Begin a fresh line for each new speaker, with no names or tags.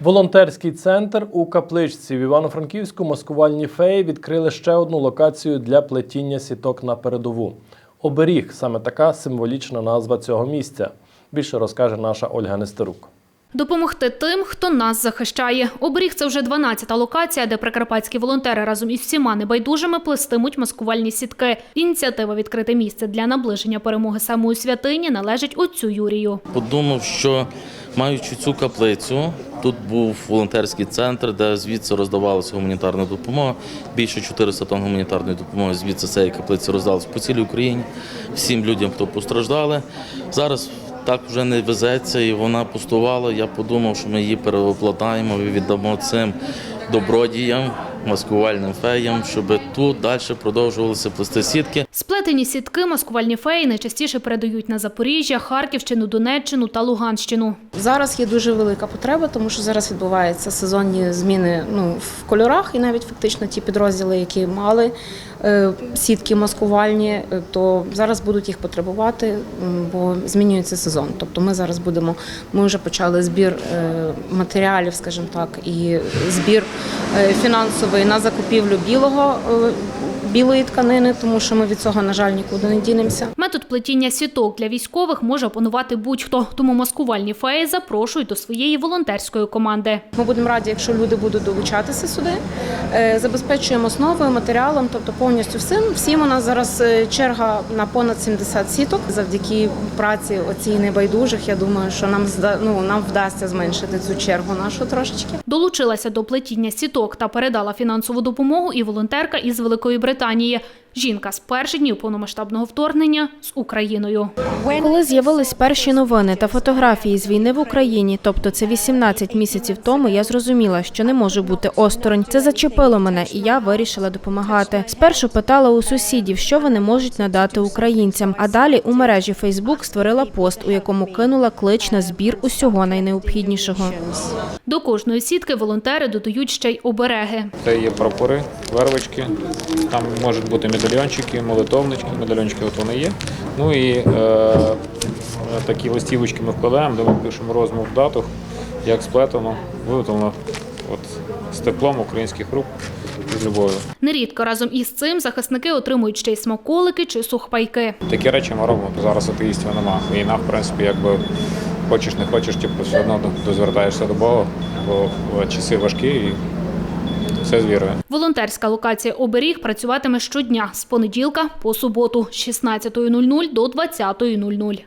Волонтерський центр у капличці в Івано-Франківську маскувальні феї відкрили ще одну локацію для плетіння сіток на передову. Оберіг саме така символічна назва цього місця. Більше розкаже наша Ольга Нестерук.
Допомогти тим, хто нас захищає. Оберіг це вже 12-та локація, де прикарпатські волонтери разом із всіма небайдужими плестимуть маскувальні сітки. Ініціатива відкрити місце для наближення перемоги саме у святині належить отцю Юрію.
Подумав, що маючи цю каплицю, тут був волонтерський центр, де звідси роздавалася гуманітарна допомога. Більше 400 тонн гуманітарної допомоги звідси цієї каплиці роздалося по цілій Україні, всім людям, хто постраждали. Зараз так вже не везеться і вона пустувала. Я подумав, що ми її переоплатаємо і віддамо цим добродіям, маскувальним феям, щоб тут далі продовжувалися плести сітки.
Сплетені сітки маскувальні феї найчастіше передають на Запоріжжя, Харківщину, Донеччину та Луганщину.
Зараз є дуже велика потреба, тому що зараз відбуваються сезонні зміни ну, в кольорах, і навіть фактично ті підрозділи, які мали е, сітки маскувальні, е, то зараз будуть їх потребувати, бо змінюється сезон. Тобто ми зараз будемо, ми вже почали збір е, матеріалів, скажімо так, і збір фінансовий на закупівлю білого. е, Білої тканини, тому що ми від цього, на жаль, нікуди не дінемося.
Метод плетіння сіток для військових може опанувати будь-хто, тому маскувальні феї запрошують до своєї волонтерської команди.
Ми будемо раді, якщо люди будуть долучатися сюди. Е, Забезпечуємо основою, матеріалом, тобто повністю всім. Всім у нас зараз е, черга на понад 70 сіток. Завдяки праці оцій небайдужих. Я думаю, що нам ну, нам вдасться зменшити цю чергу нашу трошечки.
Долучилася до плетіння сіток та передала фінансову допомогу і волонтерка із Великої Британії. Жінка з перших днів повномасштабного вторгнення з Україною.
Коли з'явились перші новини та фотографії з війни в Україні, тобто це 18 місяців тому, я зрозуміла, що не можу бути осторонь. Це зачепило мене, і я вирішила допомагати. Спершу питала у сусідів, що вони можуть надати українцям. А далі у мережі Фейсбук створила пост, у якому кинула клич на збір усього найнеобхіднішого.
До кожної сітки волонтери додають ще й обереги.
Це є прапори, вервочки, там можуть бути медальйончики, молитовнички, медальйончики от вони є. Ну і е, такі листівочки ми вкладаємо, де ми пишемо розмов дату, як сплетено, виготовлено от, з теплом українських рук з любов'ю.
Нерідко разом із цим захисники отримують ще й смаколики чи сухпайки.
Такі речі ми робимо, то зараз атеїстів нема. Війна, в принципі, якби хочеш не хочеш, типу, все одно дозвертаєшся до Бога, бо часи важкі і все з вірою.
Волонтерська локація «Оберіг» працюватиме щодня з понеділка по суботу з 16.00 до 20.00.